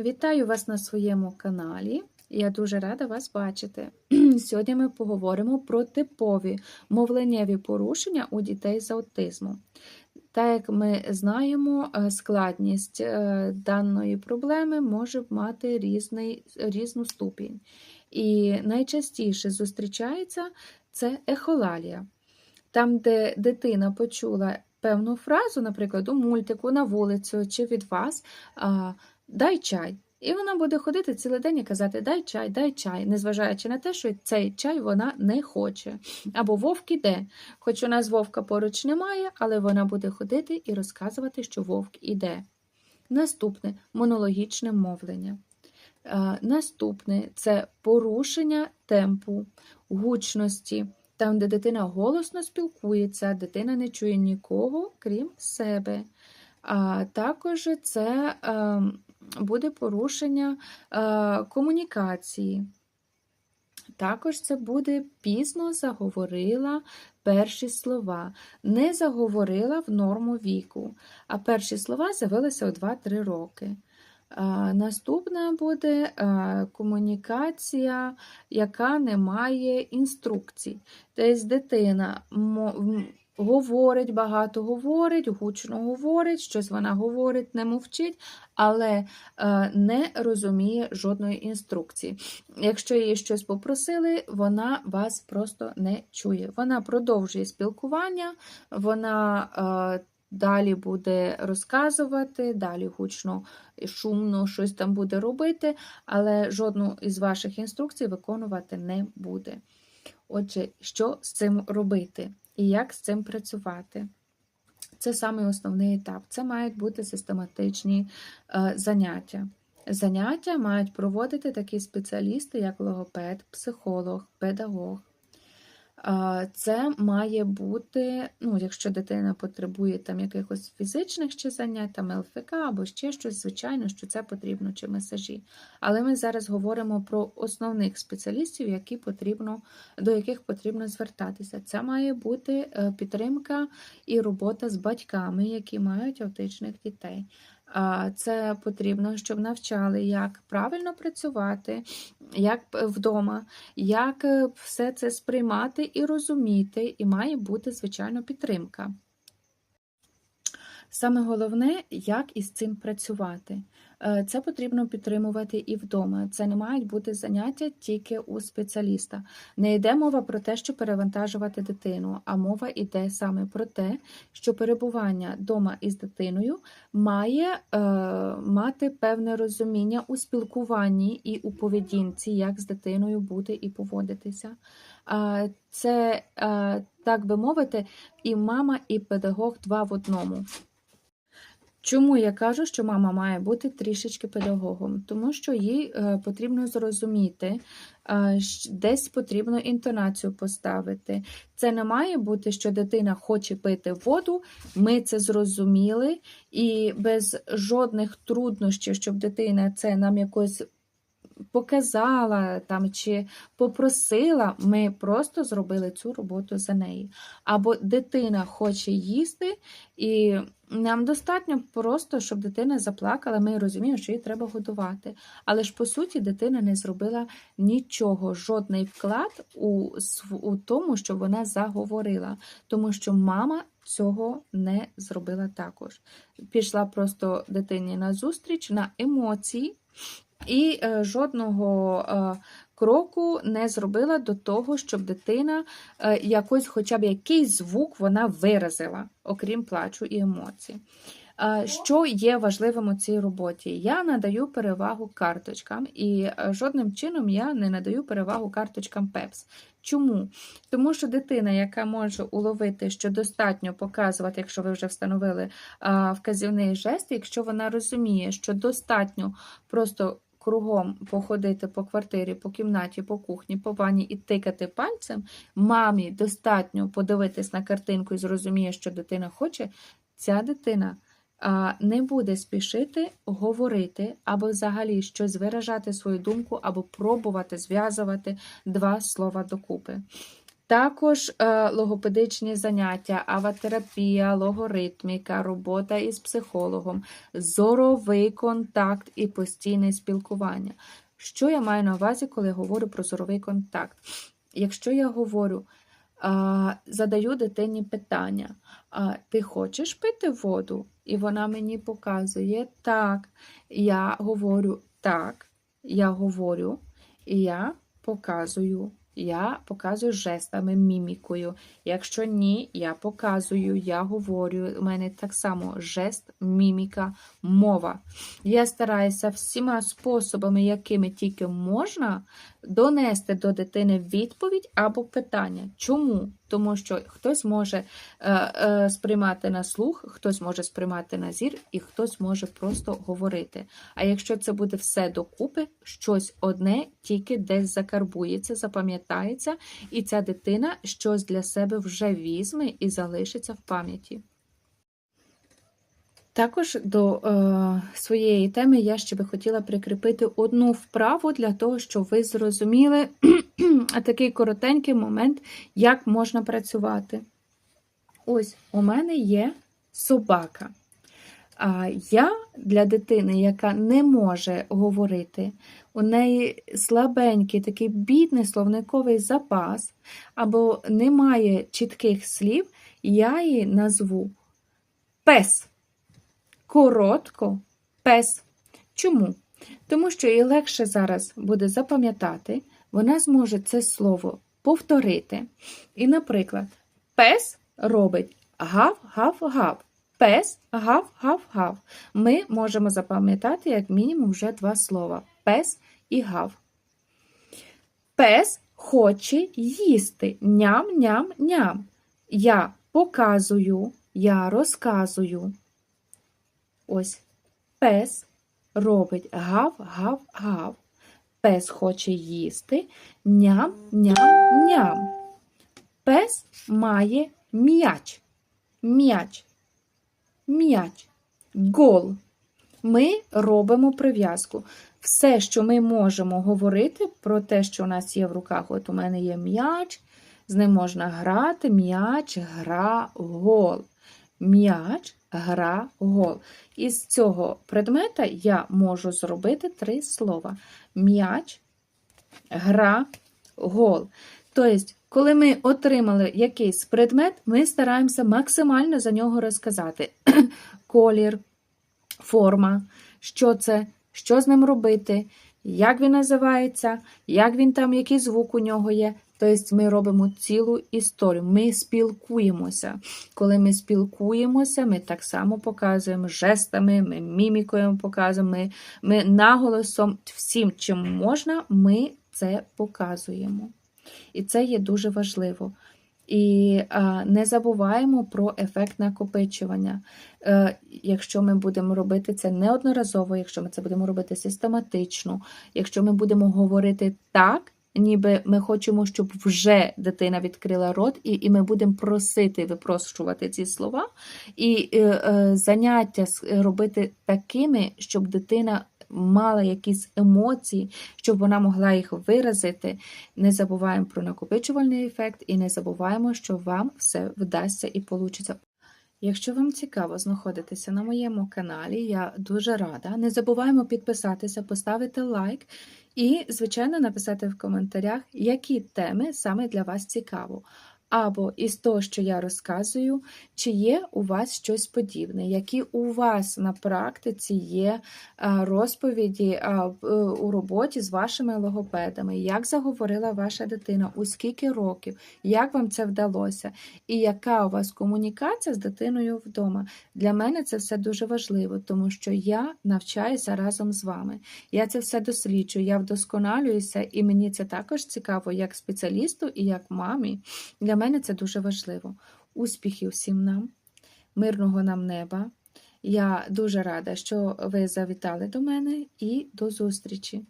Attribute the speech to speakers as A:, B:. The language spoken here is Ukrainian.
A: Вітаю вас на своєму каналі. Я дуже рада вас бачити. Сьогодні ми поговоримо про типові мовленнєві порушення у дітей з аутизмом. Так як ми знаємо, е, складність е, даної проблеми може мати різний, різну ступінь. І найчастіше зустрічається це ехолалія. Там, де дитина почула певну фразу, наприклад, у мультику, на вулицю чи від вас, дай чай. І вона буде ходити цілий день і казати Дай чай, дай чай, незважаючи на те, що цей чай вона не хоче. Або вовк іде. Хоч у нас вовка поруч немає, але вона буде ходити і розказувати, що вовк іде. Наступне монологічне мовлення. Е, Наступне це порушення темпу, гучності. Там, де дитина голосно спілкується, дитина не чує нікого, крім себе. А також це е, буде порушення е, комунікації. Також це буде пізно заговорила перші слова, не заговорила в норму віку, а перші слова з'явилися у 2-3 роки. Наступна буде комунікація, яка не має інструкцій. Тобто дитина говорить, багато говорить, гучно говорить, щось вона говорить, не мовчить, але е, не розуміє жодної інструкції. Якщо її щось попросили, вона вас просто не чує. Вона продовжує спілкування, вона е, далі буде розказувати, далі гучно шумно щось там буде робити, але жодну із ваших інструкцій виконувати не буде. Отже, що з цим робити і як з цим працювати? Це самий основний етап. Це мають бути систематичні е, заняття. Заняття мають проводити такі спеціалісти, як логопед, психолог, педагог. Це має бути, ну, якщо дитина потребує там якихось фізичних ще занять, там ЛФК або ще щось, звичайно, що це потрібно чи масажі. Але ми зараз говоримо про основних спеціалістів, які потрібно, до яких потрібно звертатися. Це має бути е, підтримка і робота з батьками, які мають аутичних дітей. Це потрібно, щоб навчали, як правильно працювати, як вдома, як е, все це сприймати і розуміти, і має бути, звичайно, підтримка. Саме головне, як із цим працювати. Е, Це потрібно підтримувати і вдома. Це не мають бути заняття тільки у спеціаліста. Не йде мова про те, що перевантажувати дитину, а мова йде саме про те, що перебування вдома із дитиною має е, мати певне розуміння у спілкуванні і у поведінці, як з дитиною бути і поводитися. Це, е, так би мовити, і мама, і педагог два в одному. Чому я кажу, що мама має бути трішечки педагогом? Тому що їй е, потрібно зрозуміти, е, десь потрібно інтонацію поставити. Це не має бути, що дитина хоче пити воду, ми це зрозуміли, і без жодних труднощів, щоб дитина це нам якось показала там чи попросила, ми просто зробили цю роботу за неї. Або дитина хоче їсти, і нам достатньо просто, щоб дитина заплакала, ми розуміємо, що її треба годувати. Але ж по суті дитина не зробила нічого, жодний вклад у, у тому, щоб вона заговорила, тому що мама цього не зробила також. Пішла просто дитині на зустріч, на емоції. І е, жодного е, кроку не зробила до того, щоб дитина е, якось, хоча б якийсь звук вона виразила, окрім плачу і емоцій. Що є важливим у цій роботі? Я надаю перевагу карточкам, і жодним чином я не надаю перевагу карточкам ПЕПС. Чому? Тому що дитина, яка може уловити, що достатньо показувати, якщо ви вже встановили вказівний жест, якщо вона розуміє, що достатньо просто кругом походити по квартирі, по кімнаті, по кухні, по ванні і тикати пальцем, мамі достатньо подивитись на картинку і зрозуміє, що дитина хоче, ця дитина не буде спішити говорити або взагалі щось виражати свою думку, або пробувати зв'язувати два слова докупи. Також е, логопедичні заняття, аватерапія, логоритміка, робота із психологом, зоровий контакт і постійне спілкування. Що я маю на увазі, коли я говорю про зоровий контакт? Якщо я говорю, а, задаю дитині питання, ти хочеш пити воду? І вона мені показує так. Я говорю так, я говорю, і я показую. Я показую жестами, мімікою. Якщо ні, я показую, я говорю. У мене так само жест, міміка, мова. Я стараюся всіма способами, якими тільки можна, донести до дитини відповідь або питання. Чому? Тому що хтось може е, е, сприймати на слух, хтось може сприймати на зір, і хтось може просто говорити. А якщо це буде все докупи, щось одне тільки десь закарбується, запам'ятається, і ця дитина щось для себе вже візьме і залишиться в пам'яті. Також до е, своєї теми я ще би хотіла прикріпити одну вправу для того, щоб ви зрозуміли такий коротенький момент, як можна працювати. Ось у мене є собака. А я для дитини, яка не може говорити, у неї слабенький такий бідний словниковий запас, або немає чітких слів, я її назву пес. Коротко пес. Чому? Тому що їй легше зараз буде запам'ятати, вона зможе це слово повторити. І, наприклад, пес робить гав-гав-гав. Пес гав-гав-гав. Ми можемо запам'ятати, як мінімум, вже два слова: пес і гав. Пес хоче їсти. Ням-ням-ням. Я показую, я розказую. Ось пес робить гав-гав-гав. Пес хоче їсти ням-ням-ням. Пес має м'яч. М'яч. М'яч. Гол. Ми робимо прив'язку. Все, що ми можемо говорити про те, що у нас є в руках, от у мене є м'яч, з ним можна грати, м'яч, гра, гол. М'яч, гра, гол. Із цього предмета я можу зробити три слова: м'яч, гра, гол. Тобто, коли ми отримали якийсь предмет, ми стараємося максимально за нього розказати. Колір, форма, що це, що з ним робити, як він називається, як він там, який звук у нього є. Тобто ми робимо цілу історію. Ми спілкуємося. Коли ми спілкуємося, ми так само показуємо жестами, ми мімікою показуємо, ми, ми наголосом всім, чим можна, ми це показуємо. І це є дуже важливо. І а, не забуваємо про ефект накопичування. Е, Якщо ми будемо робити це неодноразово, якщо ми це будемо робити систематично, якщо ми будемо говорити так, ніби ми хочемо, щоб вже дитина відкрила рот, і і ми будемо просити випрошувати ці слова, і е, е, заняття робити такими, щоб дитина мала якісь емоції, щоб вона могла їх виразити. Не забуваємо про накопичувальний ефект і не забуваємо, що вам все вдасться і вийде. Якщо вам цікаво знаходитися на моєму каналі, я дуже рада. Не забуваємо підписатися, поставити лайк і, звичайно, написати в коментарях, які теми саме для вас цікаво або із того, що я розказую, чи є у вас щось подібне, які у вас на практиці є розповіді у роботі з вашими логопедами, як заговорила ваша дитина, у скільки років, як вам це вдалося, і яка у вас комунікація з дитиною вдома. Для мене це все дуже важливо, тому що я навчаюся разом з вами. Я це все досліджую, я вдосконалююся, і мені це також цікаво як спеціалісту і як мамі. Для мене це дуже важливо. Успіхів всім нам, мирного нам неба. Я дуже рада, що ви завітали до мене і до зустрічі!